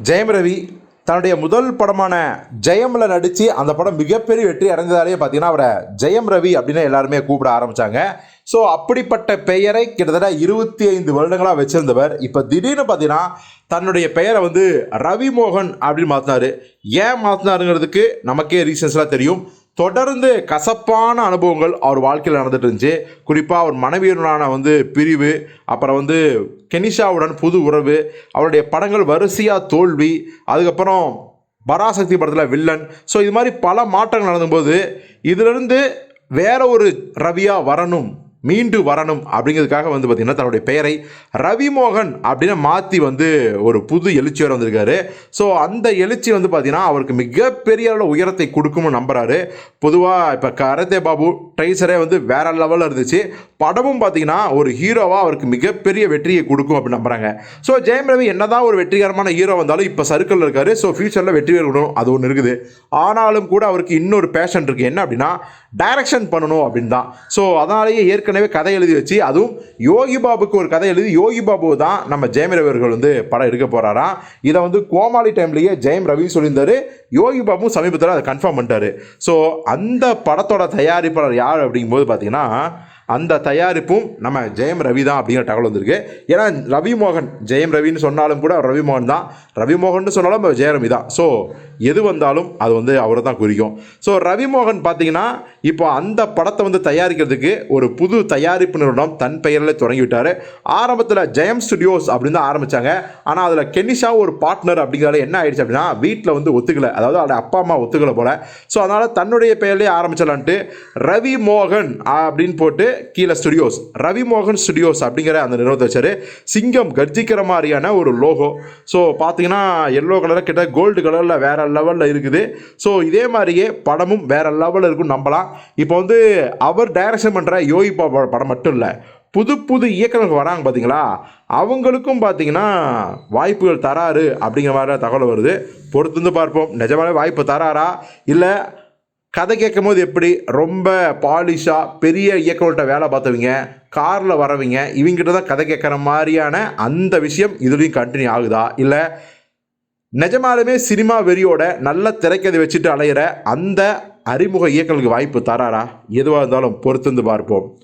ஜெயம் ரவி தன்னுடைய முதல் படமான ஜெயமில் நடித்து அந்த படம் மிகப்பெரிய வெற்றி அடைந்ததாலேயே பார்த்தீங்கன்னா அவரை ஜெயம் ரவி அப்படின்னு எல்லாருமே கூப்பிட ஆரம்பித்தாங்க ஸோ அப்படிப்பட்ட பெயரை கிட்டத்தட்ட இருபத்தி ஐந்து வருடங்களாக வச்சிருந்தவர். இப்போ திடீர்னு பார்த்தீங்கன்னா தன்னுடைய பெயரை வந்து ரவி மோகன் அப்படின்னு மாற்றினாரு ஏன் மாற்றினாருங்கிறதுக்கு நமக்கே ரீசன்ஸ்லாம் தெரியும். தொடர்ந்து கசப்பான அனுபவங்கள் அவர் வாழ்க்கையில் நடந்துட்டு இருந்துச்சு. குறிப்பாக அவர் மனைவியுடனான வந்து பிரிவு அப்புறம் வந்து கெனிஷாவுடன் புது உறவு அவருடைய படங்கள் வரிசையாக தோல்வி அதுக்கப்புறம் பராசக்தி படத்தில் வில்லன். ஸோ இது மாதிரி பல மாற்றங்கள் நடந்தும்போது இதிலிருந்து வேற ஒரு ரவியாக வரணும். மீண்டு வரணும் அப்படிங்கிறதுக்காக வந்து பார்த்திங்கன்னா தன்னுடைய பெயரை ரவிமோகன் அப்படின்னு மாற்றி வந்து ஒரு புது எழுச்சியோடு வந்திருக்காரு. ஸோ அந்த எழுச்சி வந்து பார்த்திங்கன்னா அவருக்கு மிகப்பெரிய அளவில் உயரத்தை கொடுக்கும்னு நம்புகிறாரு பொதுவாக இப்போ கரதே பாபு ட்ரைசரே வந்து வேற லெவலில் இருந்துச்சு. படமும் பார்த்திங்கன்னா ஒரு ஹீரோவாக அவருக்கு மிகப்பெரிய வெற்றியை கொடுக்கும் அப்படின்னு நம்புகிறாங்க ஸோ ஜெயம் ரவி என்னதான் ஒரு வெற்றிகரமான ஹீரோ வந்தாலும் இப்போ சர்க்கிளில் இருக்காரு. ஸோ ஃபியூச்சரில் வெற்றி பெறணும் அது ஒன்று இருக்குது. ஆனாலும் கூட அவருக்கு இன்னொரு பேஷன் இருக்குது என்ன அப்படின்னா டைரக்ஷன் பண்ணணும் அப்படின்னு தான். ஸோ அதனாலேயே ஏற்கனவே கதை எழுதி வச்சு அதுவும் யோகி பாபுக்கு ஒரு கதை எழுதி யோகி பாபு தான் நம்ம ஜெயம் ரவி அவர்கள் வந்து படம் எடுக்க போகிறாராம் இதை வந்து கோமாளி டைம்லேயே ஜெயம் ரவி சொல்லியிருந்தாரு. யோகி பாபும் சமீபத்தில் அதை கன்ஃபார்ம் பண்ணிட்டாரு. ஸோ அந்த படத்தோட தயாரிப்பாளர் யார் அப்படிங்கும்போது பார்த்தீங்கன்னா அந்த தயாரிப்பும் நம்ம ஜெயம் ரவி தான் அப்படிங்கிற தகவல் வந்திருக்கு. ஏன்னா ரவி மோகன் ஜெயம் ரவின்னு சொன்னாலும் கூட ரவி மோகன் தான் ரவி மோகன் சொன்னாலும் ஜெயரவி தான். ஸோ எது வந்தாலும் அது வந்து அவரை தான் குறிக்கும். ஸோ ரவி மோகன் பார்த்தீங்கன்னா இப்போ அந்த படத்தை வந்து தயாரிக்கிறதுக்கு ஒரு புது தயாரிப்பு நிறுவனம் தன் பெயரில் தொடங்கி விட்டார் ஆரம்பத்தில் ஜெயம் ஸ்டுடியோஸ் அப்படின்னு தான் ஆரம்பித்தாங்க ஆனால் அதில் கெனிஷா ஒரு பார்ட்னர் அப்படிங்கிறத என்ன ஆயிடுச்சு அப்படின்னா வீட்டில் வந்து ஒத்துக்கலை. அதாவது அவருடைய அப்பா அம்மா ஒத்துக்கலை போல. ஸோ அதனால் தன்னுடைய பெயர்லேயே ஆரம்பிச்சலான்ட்டு ரவி மோகன் அப்படின்னு போட்டு கீழே ஸ்டுடியோஸ் ரவி மோகன் ஸ்டுடியோஸ் அப்படிங்கிற அந்த நிறுவனத்தை வச்சார். சிங்கம் கர்ஜிக்கிற மாதிரியான ஒரு லோகோ ஸோ பார்த்தீங்கன்னா எல்லோ கலரில் கிட்ட கோல்டு கலரில் வேறு லெவலில் இருக்குது. ஸோ இதே மாதிரியே படமும் வேறு லெவலில் இருக்கும் நம்பலாம். இப்போ வந்து அவர் டைரக்ஷன் பண்ணுற யோகி பாபா படம் மட்டும் இல்லை. புது புது இயக்குநர்கள் வராங்க பார்த்தீங்களா அவங்களுக்கும் பார்த்தீங்கன்னா வாய்ப்புகள் தராரு அப்படிங்கிற மாதிரி தகவல் வருது. பொறுத்து வந்து பார்ப்போம். நிஜமாவே வாய்ப்பு தராரா? இல்லை கதை கேட்கும் போது எப்படி? ரொம்ப பாலிஷாக பெரிய இயக்கங்கள்கிட்ட வேலை பார்த்தவங்க காரில் வரவங்க இவங்ககிட்ட தான் கதை கேட்குற மாதிரியான அந்த விஷயம் இதுலேயும் கண்டினியூ ஆகுதா? இல்லை நிஜமாலுமே சினிமா வெறியோட நல்ல திரைக்கதை வச்சுட்டு அலையிற அந்த அறிமுக இயக்கங்களுக்கு வாய்ப்பு தராரா? எதுவாக இருந்தாலும் பொறுத்து வந்து பார்ப்போம்.